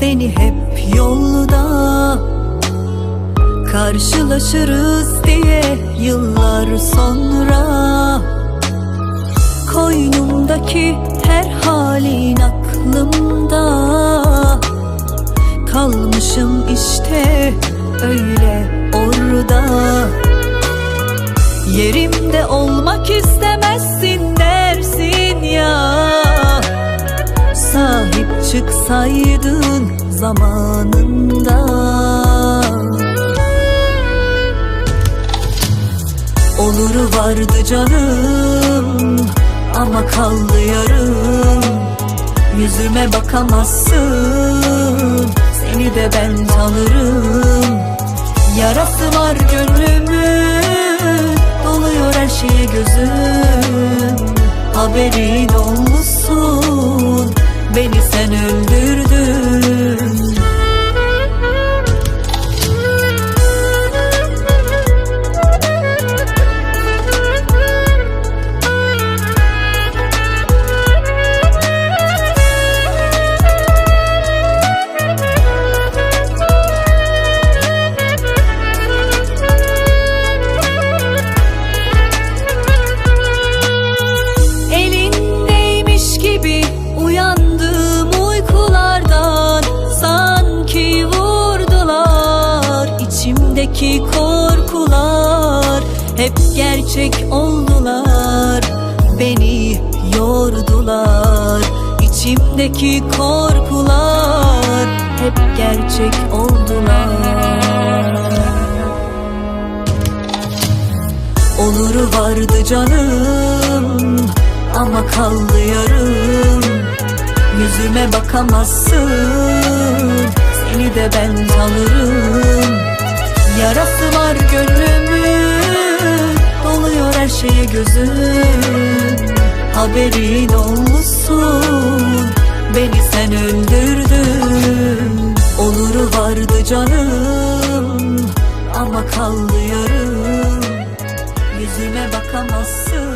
seni hep yolda Karşılaşırız diye yıllar sonra. Koynumdaki her halin aklımda. Kalmışım işte öyle orada. Yerimde olmak çıksaydın zamanında. Oluru vardı canım ama kaldı yarım. Yüzüme bakamazsın seni de ben tanırım. Yarası var gönlümün doluyor her şeye gözüm. Haberin korkular Hep gerçek oldular beni yordular. İçimdeki korkular hep gerçek oldular. Oluru vardı canım ama kaldı yarım. Yüzüme bakamazsın seni de ben tanırım gözüm Haberin olmuşsun Beni sen öldürdün Onuru vardı canım. Ama kaldı yarım Yüzüme bakamazsın.